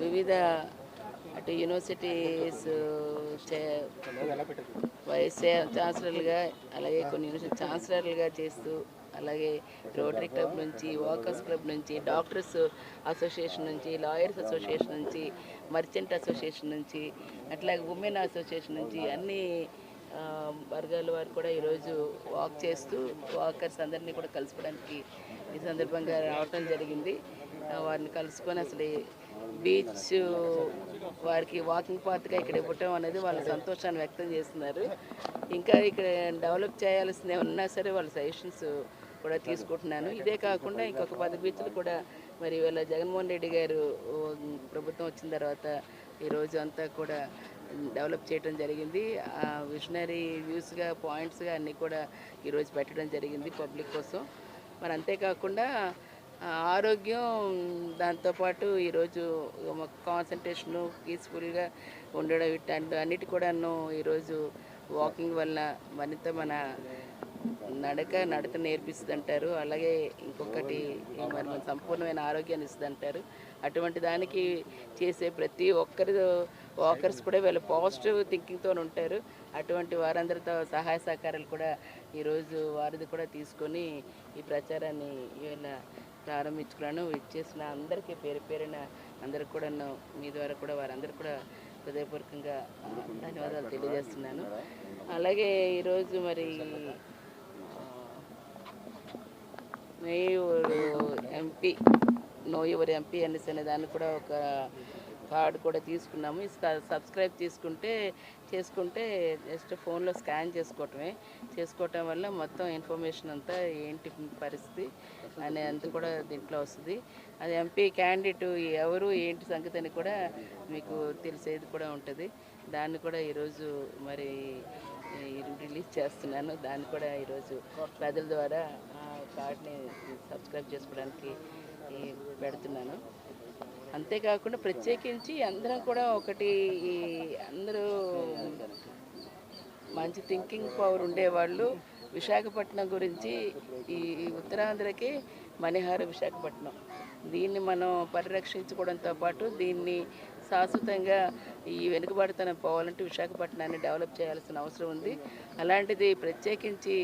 వివిధ అటు universities vice ఛాన్సలర్లుగా అలాగే కొన్ని యూనివర్సిటీ ఛాన్సలర్లుగా చేస్తూ అలాగే రోటరీ క్లబ్ నుంచి వాకర్స్ క్లబ్ నుంచి డాక్టర్స్ అసోసియేషన్ నుంచి లాయర్స్ అసోసియేషన్ నుంచి మర్చెంట్ అసోసియేషన్ నుంచి అట్లాగే ఉమెన్ అసోసియేషన్ నుంచి అన్ని వర్గాల వారు కూడా ఈరోజు వాక్ చేస్తూ వాకర్స్ అందరినీ కూడా కలుసుకోవడానికి ఈ సందర్భంగా రావటం జరిగింది. వారిని కలుసుకొని అసలు బీచ్ వారికి వాకింగ్ పాత్గా ఇక్కడ ఇవ్వటం అనేది వాళ్ళ సంతోషాన్ని వ్యక్తం చేస్తున్నారు. ఇంకా ఇక్కడ డెవలప్ చేయాల్సింది ఉన్నా సరే వాళ్ళ సజెషన్స్ కూడా తీసుకుంటున్నాను. ఇదే కాకుండా ఇంకొక పది బీచ్లు కూడా మరి ఇవాళ జగన్మోహన్ రెడ్డి గారు ప్రభుత్వం వచ్చిన తర్వాత ఈరోజు అంతా కూడా డెవలప్ చేయడం జరిగింది. ఆ విషనరీ వ్యూస్గా పాయింట్స్గా అన్నీ కూడా ఈరోజు పెట్టడం జరిగింది పబ్లిక్ కోసం. మరి అంతేకాకుండా ఆరోగ్యం దాంతోపాటు ఈరోజు కాన్సన్ట్రేషను పీస్ఫుల్గా ఉండడం ఇట్లాంటి అన్నిటి కూడాను ఈరోజు వాకింగ్ వల్ల మరింత మన నడక నడక నేర్పిస్తుంది అంటారు అలాగే ఇంకొకటి మరి మన సంపూర్ణమైన ఆరోగ్యాన్ని ఇస్తుంది అంటారు అటువంటి దానికి చేసే ప్రతి ఒక్కరి వాకర్స్ కూడా వీళ్ళు పాజిటివ్ థింకింగ్తో ఉంటారు. అటువంటి వారందరితో సహాయ సహకారాలు కూడా ఈరోజు వారిది కూడా తీసుకొని ఈ ప్రచారాన్ని ఈవేళ ప్రారంభించుకున్నాను. ఇచ్చేసిన అందరికీ పేరు పేరున అందరికి కూడా మీ ద్వారా కూడా వారందరూ కూడా హృదయపూర్వకంగా ధన్యవాదాలు తెలియజేస్తున్నాను. అలాగే ఈరోజు మరి మేయూరు ఎంపీ నో ఎంపీ అనేసి అనే దాన్ని కూడా ఒక కార్డు కూడా తీసుకున్నాము. ఈ సబ్స్క్రైబ్ తీసుకుంటే చేసుకుంటే జస్ట్ ఫోన్లో స్కాన్ చేసుకోవటమే. చేసుకోవటం వల్ల మొత్తం ఇన్ఫర్మేషన్ అంతా ఏంటి పరిస్థితి అనే అంత కూడా దీంట్లో వస్తుంది. అది ఎంపీ క్యాండిడేట్ ఎవరు ఏంటి సంగతి అని కూడా మీకు తెలిసేది కూడా ఉంటుంది. దాన్ని కూడా ఈరోజు మరి ఈ రిలీజ్ చేస్తున్నాను. దాన్ని కూడా ఈరోజు ప్రజల ద్వారా కార్డ్ని సబ్స్క్రైబ్ చేసుకోవడానికి పెడుతున్నాను. అంతేకాకుండా ప్రత్యేకించి అందరం కూడా ఒకటి ఈ అందరూ మంచి థింకింగ్ పవర్ ఉండేవాళ్ళు విశాఖపట్నం గురించి ఈ ఉత్తరాంధ్రకి మణిహార విశాఖపట్నం. దీన్ని మనం పరిరక్షించుకోవడంతో పాటు దీన్ని శాశ్వతంగా ఈ వెనుకబడితనం పోవాలంటే విశాఖపట్నాన్ని డెవలప్ చేయాల్సిన అవసరం ఉంది. అలాంటిది ప్రత్యేకించి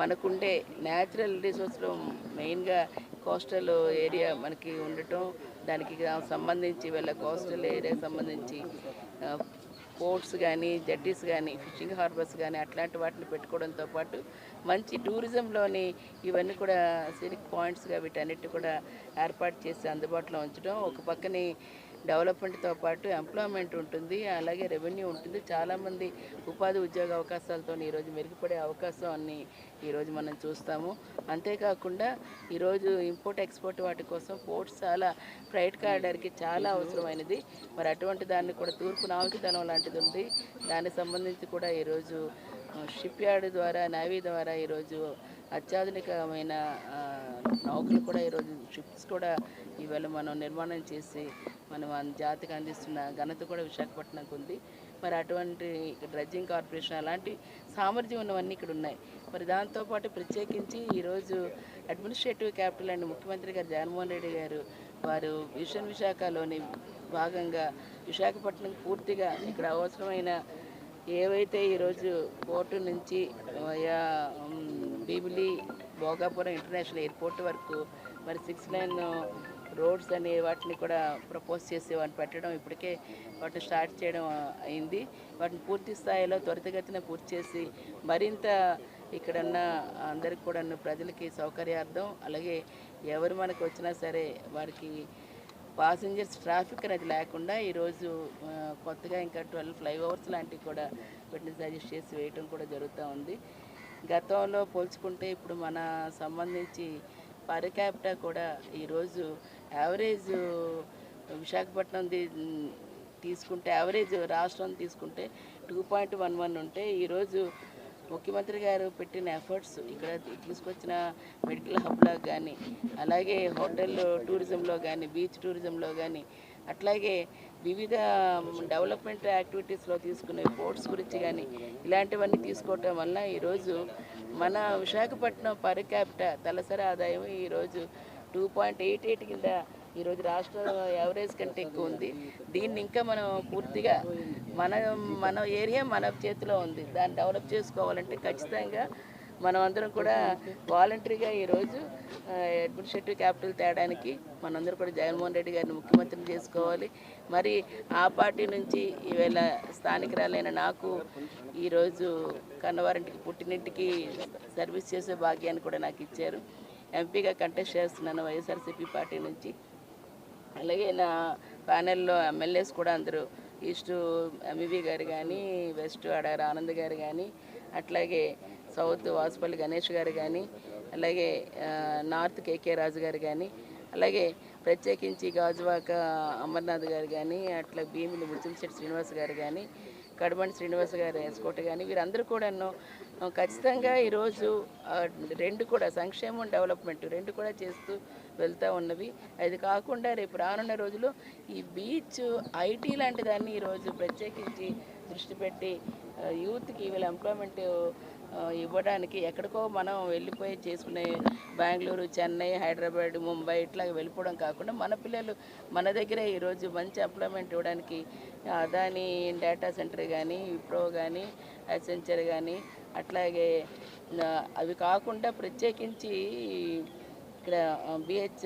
మనకుండే న్యాచురల్ రిసోర్స్లో మెయిన్గా కోస్టల్ ఏరియా మనకి ఉండటం దానికి సంబంధించి వీళ్ళ కోస్టల్ ఏరియాకి సంబంధించి పోర్ట్స్ కానీ జడ్డీస్ కానీ ఫిషింగ్ హార్బర్స్ కానీ అట్లాంటి వాటిని పెట్టుకోవడంతో పాటు మంచి టూరిజంలోని ఇవన్నీ కూడా సీనిక్ పాయింట్స్గా వీటన్నిటి కూడా ఏర్పాటు చేసి అందుబాటులో ఉంచడం ఒక పక్కనే డెవలప్మెంట్తో పాటు ఎంప్లాయ్మెంట్ ఉంటుంది అలాగే రెవెన్యూ ఉంటుంది. చాలామంది ఉపాధి ఉద్యోగ అవకాశాలతో ఈరోజు మెరుగుపడే అవకాశం అన్ని ఈరోజు మనం చూస్తాము. అంతేకాకుండా ఈరోజు ఇంపోర్ట్ ఎక్స్పోర్ట్ వాటి కోసం పోర్ట్స్ చాలా ఫ్రైట్ కారిడార్కి చాలా అవసరమైనది. మరి అటువంటి దాన్ని కూడా తూర్పు నావికదనం లాంటిది ఉంది. దానికి సంబంధించి కూడా ఈరోజు షిప్ యార్డ్ ద్వారా నావీ ద్వారా ఈరోజు అత్యాధునికమైన నౌకలు కూడా ఈరోజు షిప్స్ కూడా ఈవేళ మనం నిర్మాణం చేసి మనం జాతికి అందిస్తున్న ఘనత కూడా విశాఖపట్నంకు ఉంది. మరి అటువంటి డ్రెడ్జింగ్ కార్పొరేషన్ అలాంటి సామర్థ్యం ఉన్నవన్నీ ఇక్కడ ఉన్నాయి. మరి దాంతోపాటు ప్రత్యేకించి ఈరోజు అడ్మినిస్ట్రేటివ్ క్యాపిటల్ అండ్ ముఖ్యమంత్రి గారు జగన్మోహన్ రెడ్డి గారు వారు విషన్ విశాఖలోని భాగంగా విశాఖపట్నం పూర్తిగా ఇక్కడ అవసరమైన ఏవైతే ఈరోజు పోర్టు నుంచి వయా భోగాపురం ఇంటర్నేషనల్ ఎయిర్పోర్ట్ వరకు మరి సిక్స్ లైన్ రోడ్స్ అనే వాటిని కూడా ప్రపోజ్ చేసి వాటిని పెట్టడం ఇప్పటికే వాటిని స్టార్ట్ చేయడం అయింది. వాటిని పూర్తి స్థాయిలో త్వరితగతిన పూర్తి చేసి మరింత ఇక్కడున్న అందరికి కూడా ప్రజలకి సౌకర్యార్థం అలాగే ఎవరు మనకు వచ్చినా సరే వారికి పాసింజర్స్ ట్రాఫిక్ అనేది లేకుండా ఈరోజు కొత్తగా ఇంకా ట్వెల్వ్ ఫ్లైఓవర్స్ లాంటివి కూడా వీటిని సజెస్ట్ చేసి వేయటం కూడా జరుగుతూ ఉంది. గతంలో పోల్చుకుంటే ఇప్పుడు మన సంబంధించి పర్ క్యాపిటా కూడా ఈరోజు యావరేజ్ విశాఖపట్నం తీసుకుంటే యావరేజ్ రాష్ట్రం తీసుకుంటే టూ పాయింట్ వన్ వన్ ఉంటే ఈరోజు ముఖ్యమంత్రి గారు పెట్టిన ఎఫర్ట్స్ ఇక్కడ తీసుకొచ్చిన మెడికల్ హబ్లో కానీ అలాగే హోటల్ టూరిజంలో కానీ బీచ్ టూరిజంలో కానీ అట్లాగే వివిధ డెవలప్మెంట్ యాక్టివిటీస్లో తీసుకునే పోర్ట్స్ గురించి కానీ ఇలాంటివన్నీ తీసుకోవటం వల్ల ఈరోజు మన విశాఖపట్నం పర్ క్యాపిట తలసరి ఆదాయం ఈరోజు టూ పాయింట్ ఎయిట్ ఎయిట్ కింద ఈరోజు రాష్ట్ర యావరేజ్ కంటే ఎక్కువ ఉంది. దీన్ని ఇంకా మనం పూర్తిగా మన మన ఏరియా మన చేతిలో ఉంది. దాన్ని డెవలప్ చేసుకోవాలంటే ఖచ్చితంగా మనం అందరం కూడా వాలంటరీగా ఈరోజు అడ్మినిస్ట్రేటివ్ క్యాపిటల్ తేడానికి మనందరం కూడా జగన్మోహన్ రెడ్డి గారిని ముఖ్యమంత్రిని చేసుకోవాలి. మరి ఆ పార్టీ నుంచి ఈవేళ స్థానికురాలైన నాకు ఈరోజు కన్నవారింటికి పుట్టినింటికి సర్వీస్ చేసే భాగ్యాన్ని కూడా నాకు ఇచ్చారు. ఎంపీగా కంటెస్ట్ చేస్తున్నాను వైఎస్ఆర్సీపీ పార్టీ నుంచి. అలాగే నా ప్యానెల్లో ఎమ్మెల్యేస్ కూడా అందరూ ఈస్ట్ ఎంఈవి గారు కానీ వెస్ట్ అడారి ఆనంద్ గారు కానీ అట్లాగే సౌత్ వాసుపల్లి గణేష్ గారు కానీ అలాగే నార్త్ కేకే రాజు గారు కానీ అలాగే ప్రత్యేకించి గాజువాక అమర్నాథ్ గారు కానీ అట్లా భీమిలి ముత్తంశెట్టి శ్రీనివాస్ గారు కానీ కడబండి శ్రీనివాస్ గారు ఎస్కోట కానీ వీరందరూ కూడాను ఖచ్చితంగా ఈరోజు రెండు కూడా సంక్షేమం డెవలప్మెంట్ రెండు కూడా చేస్తూ వెళ్తూ ఉన్నవి. అది కాకుండా రేపు రానున్న రోజుల్లో ఈ బీచ్ ఐటీ లాంటి దాన్ని ఈరోజు ప్రత్యేకించి దృష్టి పెట్టి యూత్కి వీళ్ళ ఎంప్లాయ్మెంట్ ఇవ్వడానికి ఎక్కడికో మనం వెళ్ళిపోయి చేసుకునే బెంగళూరు చెన్నై హైదరాబాద్ ముంబై ఇట్లా వెళ్ళిపోవడం కాకుండా మన పిల్లలు మన దగ్గరే ఈరోజు మంచి ఎంప్లాయ్మెంట్ ఇవ్వడానికి అదాని డేటా సెంటర్ కానీ విప్రో కానీ అసెంచర్ కానీ అట్లాగే అవి కాకుండా ప్రత్యేకించి ఇక్కడ B H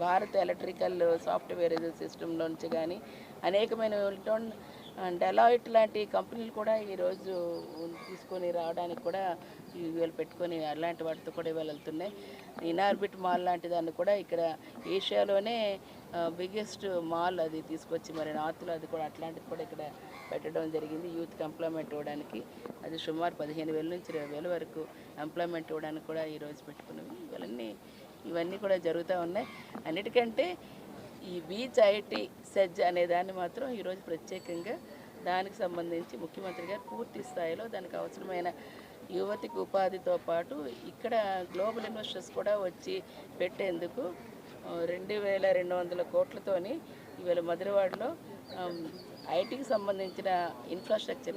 Bharat electrical software system నుంచి కానీ అనేకమైన ఎలక్ట్రాన్ డెలాయిట్ లాంటి కంపెనీలు కూడా ఈరోజు తీసుకొని రావడానికి కూడా వీళ్ళు పెట్టుకొని అలాంటి వాటితో కూడా ఇవాళ వెళ్తున్నాయి. ఇనార్బిట్ మాల్ లాంటి దాన్ని కూడా ఇక్కడ ఏషియాలోనే బిగ్గెస్ట్ మాల్ అది తీసుకొచ్చి మరి నార్త్లో అది కూడా అట్లాంటిది కూడా ఇక్కడ పెట్టడం జరిగింది. యూత్కి ఎంప్లాయ్మెంట్ ఇవ్వడానికి అది సుమారు పదిహేను వేల నుంచి ఇరవై వేల వరకు ఎంప్లాయ్మెంట్ ఇవ్వడానికి కూడా ఈరోజు పెట్టుకున్నవి. ఇవన్నీ ఇవన్నీ కూడా జరుగుతూ ఉన్నాయి. అన్నిటికంటే ఈ బీచ్ ఐటీ సెజ్ అనే దాన్ని మాత్రం ఈరోజు ప్రత్యేకంగా దానికి సంబంధించి ముఖ్యమంత్రి గారు పూర్తి స్థాయిలో దానికి అవసరమైన యువతికి ఉపాధితో పాటు ఇక్కడ గ్లోబల్ ఇన్వెస్టర్స్ కూడా వచ్చి పెట్టేందుకు రెండు వేల రెండు వందల కోట్లతోని ఇవాళ మధురవాడలో ఐటీకి సంబంధించిన ఇన్ఫ్రాస్ట్రక్చర్